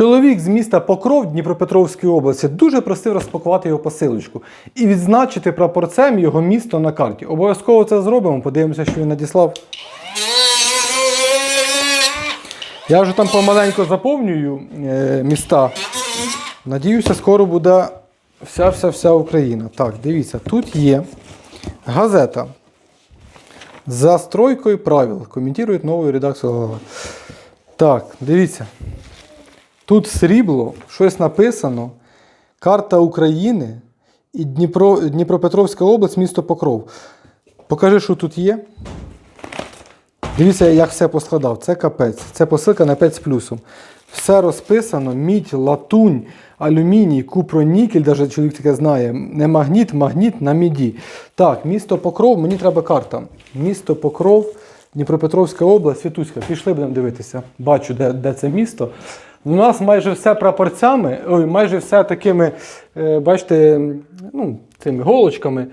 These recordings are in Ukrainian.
Чоловік з міста Покров Дніпропетровської області дуже просив розпакувати його посилочку і відзначити прапорцем його місто на карті. Обов'язково це зробимо. Подивимося, що він надіслав. Я вже там помаленьку заповнюю е, міста. Надіюся, скоро буде вся-вся-вся Україна. Так, дивіться, тут є газета. За стройкою правил. Коментують новою редакцією. Так, дивіться. Тут срібло, щось написано. Карта України і Дніпро, Дніпропетровська область, місто Покров. Покажи, що тут є. Дивіться, як все поскладав. Це капець. Це посилка на 5 з плюсом. Все розписано: мідь, латунь, алюміній, купронікель, навіть чоловік таке знає. Не магніт, магніт на міді. Так, місто Покров, мені треба карта. Місто Покров, Дніпропетровська область, Світуська. Пішли будемо дивитися. Бачу, де, де це місто. У нас майже все прапорцями, ой, майже все такими, е, бачите, ну, цими голочками.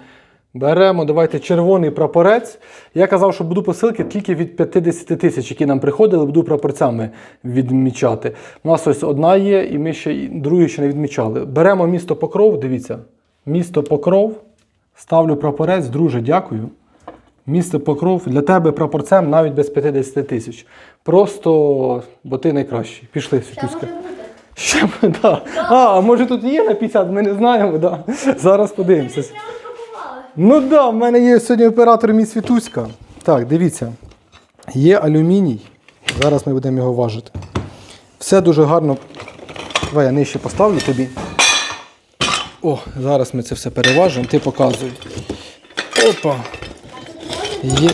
Беремо, давайте червоний прапорець. Я казав, що буду посилки тільки від 50 тисяч, які нам приходили, буду прапорцями відмічати. У нас ось одна є, і ми ще другу ще не відмічали. Беремо місто Покров, дивіться. Місто Покров. Ставлю прапорець, друже, дякую. Місто Покров для тебе прапорцем навіть без 50 тисяч. Просто, бо ти найкращий. Пішли, Світуська. Ще, да. А, а може тут є на 50, ми не знаємо, да. Зараз подивимося. Ну так, да, в мене є сьогодні оператор мій Світуська. Так, дивіться. Є алюміній. Зараз ми будемо його важити. Все дуже гарно. Давай я нижче поставлю тобі. О, зараз ми це все переважимо, ти показуй. Опа. Є.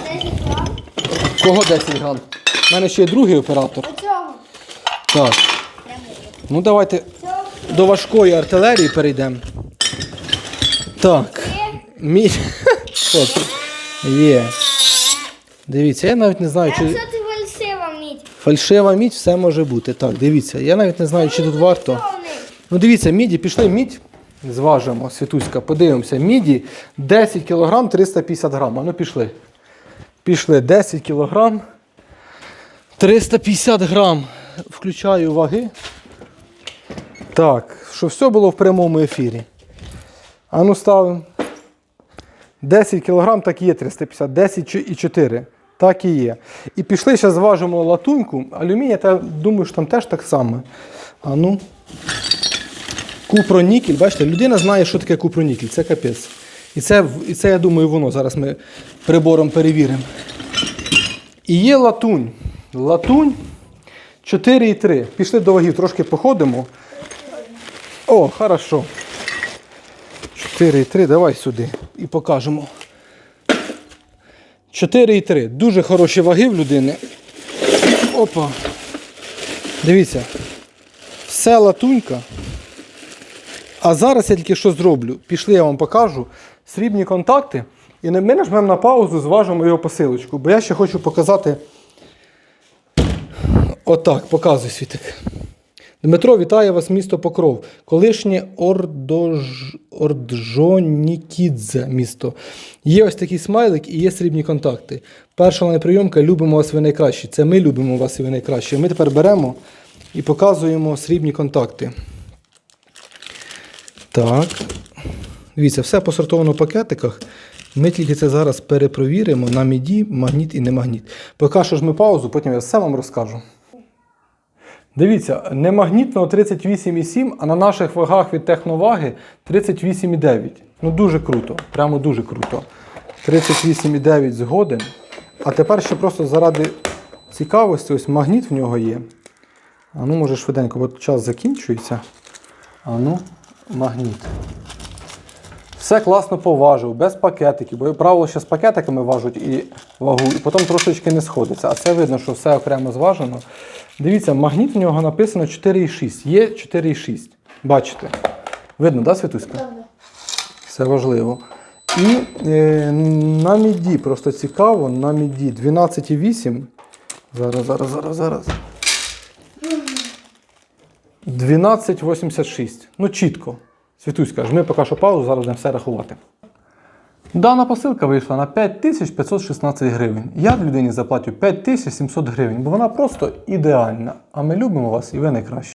Кого 10 грам? У мене ще є другий оператор. Так. Ну давайте до важкої артилерії перейдемо. Так. Мій. Це? Є. Дивіться, я навіть не знаю, чи фальшива мідь. фальшива мідь все може бути. Так, дивіться, я навіть не знаю, чи тут варто. Ну дивіться, міді, пішли мідь. Зважимо, Світуська, подивимося. Міді 10 кг 350 грам. А ну пішли. Пішли 10 кг 350 грам. Включаю ваги. Так, щоб все було в прямому ефірі. А ну ставимо. 10 кг так і є 350, 10 і 4. Так і є. І пішли, зараз зважимо латуньку. Алюмінія, та думаю, що там теж так само. А ну. Купронікель, бачите, людина знає, що таке купронікель, це капець. І це, і це, я думаю, воно. Зараз ми прибором перевіримо. І є латунь. Латунь 4,3. Пішли до вагів, трошки походимо. О, хорошо. 4,3, давай сюди і покажемо. 4,3. Дуже хороші ваги в людини. Опа. Дивіться. Все латунька. А зараз я тільки що зроблю. Пішли, я вам покажу. Срібні контакти. І ми нажмемо на паузу, зважимо його посилочку. Бо я ще хочу показати. Отак, показуй світик. Дмитро, вітає вас місто Покров. Колишнє Ордож... Орджонікідзе місто. Є ось такий смайлик і є срібні контакти. Перша онлайн-прийомка любимо вас ви найкращі. Це ми любимо вас і ви найкращі. Ми тепер беремо і показуємо срібні контакти. Так. Дивіться, все посортовано в пакетиках. Ми тільки це зараз перепровіримо на міді, магніт і не магніт. Поки що ж ми паузу, потім я все вам розкажу. Дивіться, не магнітного 38,7, а на наших вагах від техноваги 38,9. Ну дуже круто, прямо дуже круто. 38,9 згоден. А тепер ще просто заради цікавості, ось магніт в нього є. А ну, може швиденько, бо час закінчується. А ну, магніт. Все класно поважив, без пакетиків, бо, правило, ще з пакетиками важуть і вагу, і потім трошечки не сходиться. А це видно, що все окремо зважено. Дивіться, магніт в нього написано 4,6. Є 4,6. Бачите? Видно, да, Святуська? Це важливо. І е, на міді, просто цікаво, на міді 12,8. Зараз, зараз, зараз, зараз. 12,86. Ну, чітко. Світуська, жми поки що паузу, зараз будемо все рахувати. Дана посилка вийшла на 5516 гривень. Я людині заплатю 5700 гривень, бо вона просто ідеальна. А ми любимо вас і ви найкращі.